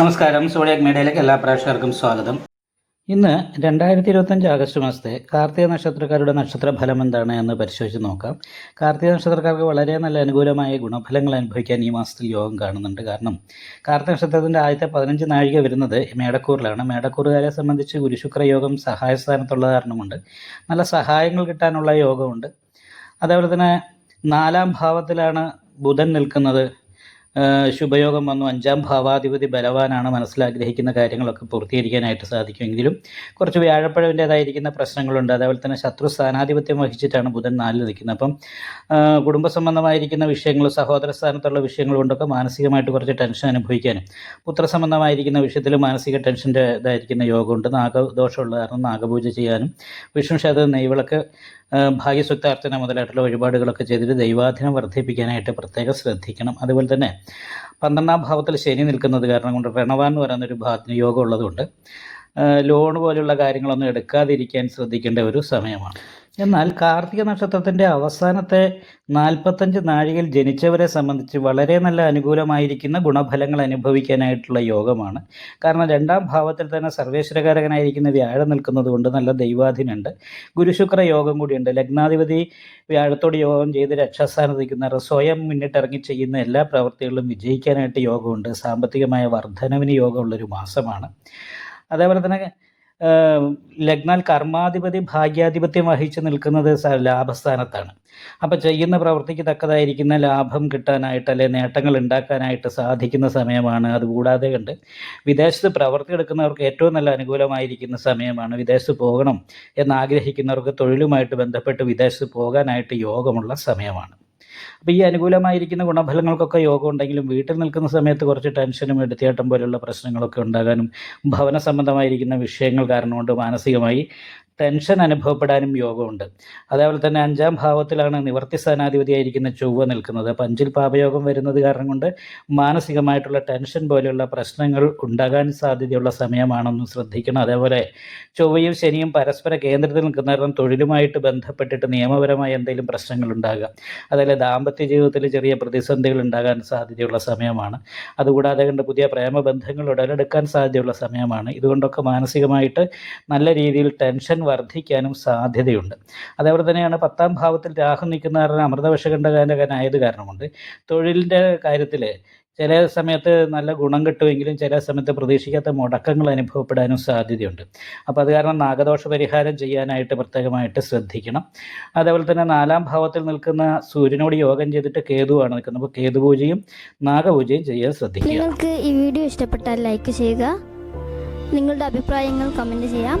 നമസ്കാരം. സോഡിയാക് മീഡിയയിലേക്ക് എല്ലാ പ്രേക്ഷകർക്കും സ്വാഗതം. ഇന്ന് രണ്ടായിരത്തി ഇരുപത്തഞ്ച് ആഗസ്റ്റ് മാസത്തെ കാർത്തിക നക്ഷത്രക്കാരുടെ നക്ഷത്ര ഫലം എന്താണ് എന്ന് പരിശോധിച്ച് നോക്കാം. കാർത്തിക നക്ഷത്രക്കാർക്ക് വളരെ നല്ല അനുകൂലമായ ഗുണഫലങ്ങൾ അനുഭവിക്കാൻ ഈ മാസത്തിൽ യോഗം കാണുന്നുണ്ട്. കാരണം കാർത്തിക നക്ഷത്രത്തിന്റെ ആദ്യത്തെ പതിനഞ്ച് നാഴിക വരുന്നത് മേടക്കൂറിലാണ്. മേടക്കൂറുകാരെ സംബന്ധിച്ച് ഗുരുശുക്ര യോഗം സഹായ സ്ഥാനത്തുള്ള കാരണമുണ്ട്. നല്ല സഹായങ്ങൾ കിട്ടാനുള്ള യോഗമുണ്ട്. അതേപോലെ തന്നെ നാലാം ഭാവത്തിലാണ് ബുധൻ നിൽക്കുന്നത്. ശുഭയോഗം വന്നു. അഞ്ചാം ഭാവാധിപതി ബലവാനാണ് മനസ്സിലാഗ്രഹിക്കുന്ന കാര്യങ്ങളൊക്കെ പൂർത്തീകരിക്കാനായിട്ട് സാധിക്കുമെങ്കിലും കുറച്ച് വ്യാഴപ്പഴവിന്റേതായിരിക്കുന്ന പ്രശ്നങ്ങളുണ്ട്. അതേപോലെ തന്നെ ശത്രു സ്ഥാനാധിപത്യം വഹിച്ചിട്ടാണ് ബുധൻ നാലിൽ നിൽക്കുന്നത്. അപ്പം കുടുംബ സംബന്ധമായിരിക്കുന്ന വിഷയങ്ങൾ സഹോദര സ്ഥാനത്തുള്ള വിഷയങ്ങൾ കൊണ്ടൊക്കെ മാനസികമായിട്ട് കുറച്ച് ടെൻഷൻ അനുഭവിക്കാനും പുത്ര സംബന്ധമായിരിക്കുന്ന വിഷയത്തിൽ മാനസിക ടെൻഷന്റെ ഇതായിരിക്കുന്ന യോഗമുണ്ട്. നാഗദോഷമുള്ള കാരണം നാഗപൂജ ചെയ്യാനും വിഷ്ണു ക്ഷേത്ര നെയ്വിളക്ക് ഏഹ് ഭാഗ്യസുക്താർച്ചന മുതലായിട്ടുള്ള വഴിപാടുകളൊക്കെ ചെയ്തിട്ട് ദൈവാധീനം വർദ്ധിപ്പിക്കാനായിട്ട് പ്രത്യേകം ശ്രദ്ധിക്കണം. അതുപോലെ തന്നെ പന്ത്രണ്ടാം ഭാവത്തിൽ ശനി നിൽക്കുന്നത് കാരണം കൊണ്ട് പ്രണവാൻ എന്ന് പറയുന്ന ഒരു ഭാ യോഗം ഉള്ളതുകൊണ്ട് ലോൺ പോലുള്ള കാര്യങ്ങളൊന്നും എടുക്കാതിരിക്കാൻ ശ്രദ്ധിക്കേണ്ട ഒരു സമയമാണ്. എന്നാൽ കാർത്തിക നക്ഷത്രത്തിന്റെ അവസാനത്തെ നാൽപ്പത്തഞ്ച് നാഴികയിൽ ജനിച്ചവരെ സംബന്ധിച്ച് വളരെ നല്ല അനുകൂലമായിരിക്കുന്ന ഗുണഫലങ്ങൾ അനുഭവിക്കാനായിട്ടുള്ള യോഗമാണ്. കാരണം രണ്ടാം ഭാവത്തിൽ തന്നെ സർവേശ്വരകാരകനായിരിക്കുന്ന വ്യാഴം നിൽക്കുന്നത് കൊണ്ട് നല്ല ദൈവാധീനുണ്ട് ഗുരുശുക്ര യോഗം കൂടിയുണ്ട്. ലഗ്നാധിപതി വ്യാഴത്തോട് യോഗം ചെയ്ത് രക്ഷാസ്ഥാനം നിൽക്കുന്നവർ സ്വയം മുന്നിട്ടിറങ്ങി ചെയ്യുന്ന എല്ലാ പ്രവൃത്തികളിലും വിജയിക്കാനായിട്ട് യോഗമുണ്ട്. സാമ്പത്തികമായ വർധനവിന് യോഗമുള്ളൊരു മാസമാണ്. അതേപോലെ തന്നെ ലഗ്നാൽ കർമാധിപതി ഭാഗ്യാധിപത്യം വഹിച്ചു നിൽക്കുന്നത് ലാഭസ്ഥാനത്താണ്. അപ്പോൾ ചെയ്യുന്ന പ്രവൃത്തിക്ക് തക്കതായിരിക്കുന്ന ലാഭം കിട്ടാനായിട്ട് അല്ലെ നേട്ടങ്ങൾ ഉണ്ടാക്കാനായിട്ട് സാധിക്കുന്ന സമയമാണ്. അതുകൂടാതെ കണ്ട് വിദേശത്ത് പ്രവൃത്തി എടുക്കുന്നവർക്ക് ഏറ്റവും നല്ല അനുകൂലമായിരിക്കുന്ന സമയമാണ്. വിദേശത്ത് പോകണം എന്നാഗ്രഹിക്കുന്നവർക്ക് തൊഴിലുമായിട്ട് ബന്ധപ്പെട്ട് വിദേശത്ത് പോകാനായിട്ട് യോഗമുള്ള സമയമാണ്. അപ്പോൾ ഈ അനുകൂലമായിരിക്കുന്ന ഗുണഫലങ്ങൾക്കൊക്കെ യോഗം ഉണ്ടെങ്കിലും വീട്ടിൽ നിൽക്കുന്ന സമയത്ത് കുറച്ച് ടെൻഷനും എടുത്തിയാട്ടം പോലുള്ള പ്രശ്നങ്ങളൊക്കെ ഉണ്ടാകാനും ഭവന സംബന്ധമായിരിക്കുന്ന വിഷയങ്ങൾ കാരണം കൊണ്ട് മാനസികമായി ടെൻഷൻ അനുഭവപ്പെടാനും യോഗമുണ്ട്. അതേപോലെ തന്നെ അഞ്ചാം ഭാവത്തിലാണ് നിവർത്തി സ്ഥാനാധിപതിയായിരിക്കുന്ന ചൊവ്വ നിൽക്കുന്നത്. അപ്പം അഞ്ചിൽ പാപയോഗം വരുന്നത് കാരണം കൊണ്ട് മാനസികമായിട്ടുള്ള ടെൻഷൻ പോലെയുള്ള പ്രശ്നങ്ങൾ ഉണ്ടാകാൻ സാധ്യതയുള്ള സമയമാണെന്ന് ശ്രദ്ധിക്കണം. അതേപോലെ ചൊവ്വയും ശനിയും പരസ്പര കേന്ദ്രത്തിൽ നിൽക്കുന്ന കാരണം തൊഴിലുമായിട്ട് ബന്ധപ്പെട്ടിട്ട് നിയമപരമായ എന്തെങ്കിലും പ്രശ്നങ്ങൾ ഉണ്ടാകാം അതേപോലെ ദാമ്പത്യ ജീവിതത്തിൽ ചെറിയ പ്രതിസന്ധികൾ ഉണ്ടാകാൻ സാധ്യതയുള്ള സമയമാണ്. അതുകൂടാതെ കണ്ട് പുതിയ പ്രേമബന്ധങ്ങൾ ഉടലെടുക്കാൻ സാധ്യതയുള്ള സമയമാണ്. ഇതുകൊണ്ടൊക്കെ മാനസികമായിട്ട് നല്ല രീതിയിൽ ടെൻഷൻ വർദ്ധിക്കാനും സാധ്യതയുണ്ട്. അതേപോലെ തന്നെയാണ് പത്താം ഭാവത്തിൽ രാഹു നിൽക്കുന്ന കാരണം അമൃതവശകണ്ഠകാരകനായത് കാരണമുണ്ട്. തൊഴിലിന്റെ കാര്യത്തിൽ ചില സമയത്ത് നല്ല ഗുണം കിട്ടുമെങ്കിലും ചില സമയത്ത് പ്രതീക്ഷിക്കാത്ത മുടക്കങ്ങൾ അനുഭവപ്പെടാനും സാധ്യതയുണ്ട്. അപ്പോൾ അത് കാരണം നാഗദോഷ പരിഹാരം ചെയ്യാനായിട്ട് പ്രത്യേകമായിട്ട് ശ്രദ്ധിക്കണം. അതേപോലെ തന്നെ നാലാം ഭാവത്തിൽ നിൽക്കുന്ന സൂര്യനോട് യോഗം ചെയ്തിട്ട് കേതുവാണ് നിൽക്കുന്നത്. അപ്പോൾ കേതുപൂജയും നാഗപൂജയും ചെയ്യാൻ ശ്രദ്ധിക്കുക. നിങ്ങൾക്ക് ഈ വീഡിയോ ഇഷ്ടപ്പെട്ടാൽ ലൈക്ക് ചെയ്യുക. നിങ്ങളുടെ അഭിപ്രായങ്ങൾ കമന്റ് ചെയ്യാം.